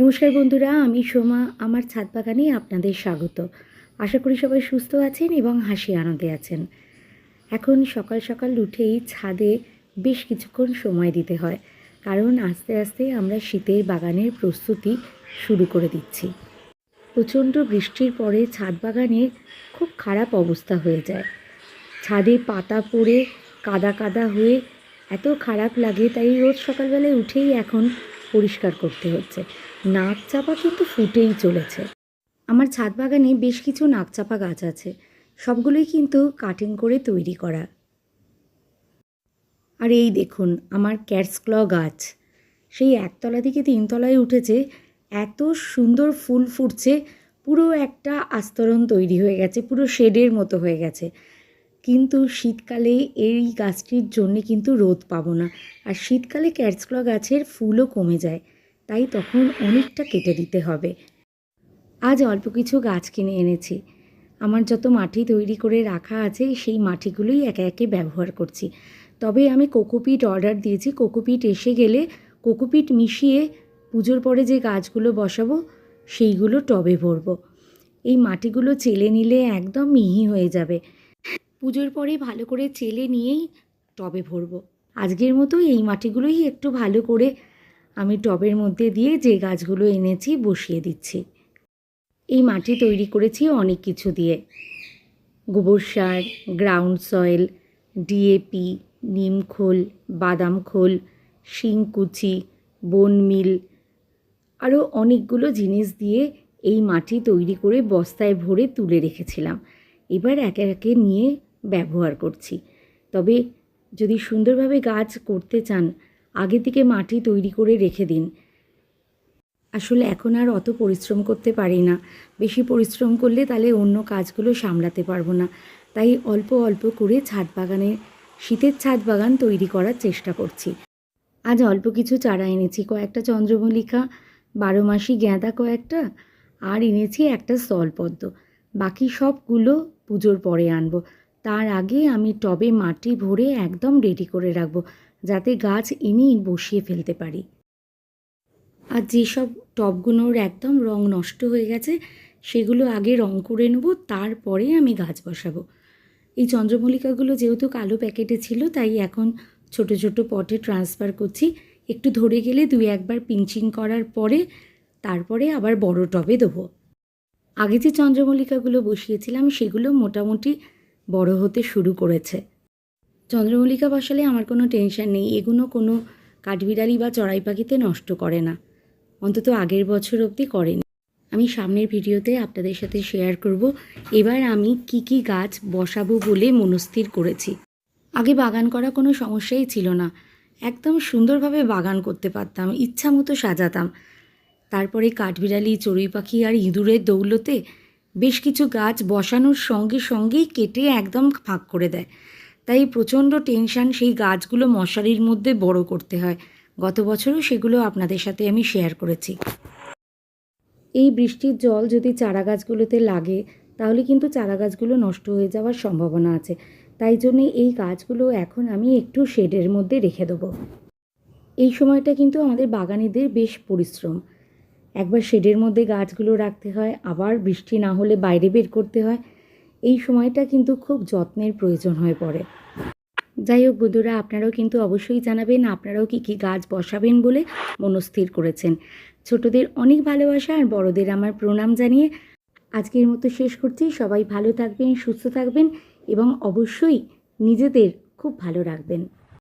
নমস্কার বন্ধুরা, আমি সোমা, আমার ছাদ বাগানে আপনাদের স্বাগত। আশা করি সবাই সুস্থ আছেন এবং হাসি আনন্দে আছেন। এখন সকাল সকাল উঠেই ছাদে বেশ কিছুক্ষণ সময় দিতে হয়, কারণ আস্তে আস্তে আমরা শীতের বাগানের প্রস্তুতি শুরু করে দিচ্ছি। প্রচণ্ড বৃষ্টির পরে ছাদ বাগানের খুব খারাপ অবস্থা হয়ে যায়। ছাদে পাতা পড়ে, কাদা কাদা হয়ে এত খারাপ লাগে, তাই রোজ সকালবেলায় উঠেই এখন পরিষ্কার করতে হচ্ছে। নাক চাপা কিন্তু ফুটেই চলেছে। আমার ছাদ বাগানে বেশ কিছু নাক চাপা গাছ আছে। সবগুলোই কিন্তু কাটিং করে তৈরি করা। আর এই দেখুন, আমার ক্যাটসক্ল গাছ। সেই একতলা থেকে তিনতলায় উঠেছে, এত সুন্দর ফুল ফুটছে, পুরো একটা আস্তরণ তৈরি হয়ে গেছে, পুরো শেডের মতো হয়ে গেছে। কিন্তু শীতকালে এই গাছটির জন্য কিন্তু রোদ পাবো না। আর শীতকালে ক্যাটসক্ল গাছের ফুলও কমে যায়, তাই তখন অনেকটা কেটে দিতে হবে। আজ অল্প কিছু গাছ কিনে এনেছি। আমার যত মাটি তৈরি করে রাখা আছে, সেই মাটিগুলোই একে একে ব্যবহার করছি। তবে আমি কোকোপিট অর্ডার দিয়েছি। কোকোপিট এসে গেলে কোকোপিট মিশিয়ে পুজোর পরে যে গাছগুলো বসাবো, সেইগুলো টবে ভরবো। এই মাটিগুলো চেলে নিলে একদম মিহি হয়ে যাবে। পুজোর পরে ভালো করে চেলে নিয়েই টবে ভরবো। আজকের মতো এই মাটিগুলোই একটু ভালো করে আমি টবের মধ্যে দিয়ে যে গাছগুলো এনেছি বসিয়ে দিচ্ছি। এই মাটি তৈরি করেছি অনেক কিছু দিয়ে। গোবর সার গ্রাউন্ড সয়েল ডিএপি নিম খোল, বাদাম খোল শিংকুচি বন মিল আরও অনেকগুলো জিনিস দিয়ে এই মাটি তৈরি করে বস্তায় ভরে তুলে রেখেছিলাম। এবার একে একে নিয়ে ব্যবহার করছি। তবে যদি সুন্দরভাবে গাছ করতে চান, আগে থেকে মাটি তৈরি করে রেখে দিন। আসলে এখন আর অত পরিশ্রম করতে পারি না। বেশি পরিশ্রম করলে তাহলে অন্য কাজগুলো সামলাতে পারব না। তাই অল্প অল্প করে ছাদ বাগানের শীতের ছাদ বাগান তৈরি করার চেষ্টা করছি। আজ অল্প কিছু চারা এনেছি, কয়েকটা চন্দ্রমল্লিকা, বারো মাসি গ্যাঁদা কয়েকটা, আর এনেছি একটা স্থলপদ্ম। বাকি সবগুলো পুজোর পরে আনব। তার আগে আমি টবে মাটি ভরে একদম রেডি করে রাখব, যাতে গাছ এনেই বসিয়ে ফেলতে পারি। আর যেসব টবগুলোর একদম রং নষ্ট হয়ে গেছে, সেগুলো আগে রং করে নেব, তারপরে আমি গাছ বসাবো। এই চন্দ্রমল্লিকাগুলো যেহেতু কালো প্যাকেটে ছিল, তাই এখন ছোট ছোট পটে ট্রান্সফার করছি। একটু ধরে গেলে দুই একবার পিঞ্চিং করার পরে, তারপরে আবার বড় টবে দেবো। আগে যে চন্দ্রমল্লিকাগুলো বসিয়েছিলাম, সেগুলো মোটামুটি বড় হতে শুরু করেছে। চন্দ্রমল্লিকা বসালে আমার কোনো টেনশন নেই এগুলো কোনো কাঠবিড়ালি বা চড়াই পাখিতে নষ্ট করে না। অন্তত আগের বছর অবধি করেনি। আমি সামনের ভিডিওতে আপনাদের সাথে শেয়ার করব, এবার আমি কি কি গাছ বসাবো বলে মনস্থির করেছি। আগে বাগান করা কোনো সমস্যাই ছিল না। একদম সুন্দরভাবে বাগান করতে পারতাম ইচ্ছা মতো সাজাতাম। তারপরে কাঠবিড়ালি, চড়ুই পাখি আর ইঁদুরের দৌলতে বেশ কিছু গাছ বসানোর সঙ্গে সঙ্গেই কেটে একদম ফাঁক করে দেয়। তাই প্রচণ্ড টেনশান সেই গাছগুলো মশারির মধ্যে বড় করতে হয়। গত বছরও সেগুলো আপনাদের সাথে আমি শেয়ার করেছি। এই বৃষ্টির জল যদি চারা গাছগুলোতে লাগে, তাহলে কিন্তু চারা গাছগুলো নষ্ট হয়ে যাওয়ার সম্ভাবনা আছে। তাই জন্যে এই গাছগুলো এখন আমি একটু শেডের মধ্যে রেখে দেবো। এই সময়টা কিন্তু আমাদের বাগানিদের বেশ পরিশ্রম। একবার শেডের মধ্যে গাছগুলো রাখতে হয়, আবার বৃষ্টি না হলে বাইরে বের করতে হয়। এই সময়টা কিন্তু খুব যত্নের প্রয়োজন হয়ে পড়ে। যাই হোক বন্ধুরা, আপনারাও কিন্তু অবশ্যই জানাবেন আপনারাও কি কি গাছ বসাবেন বলে মনস্থির করেছেন। ছোটদের অনেক ভালোবাসা আর বড়দের আমার প্রণাম জানিয়ে আজকের মতো শেষ করছি। সবাই ভালো থাকবেন, সুস্থ থাকবেন এবং অবশ্যই নিজেদের খুব ভালো রাখবেন।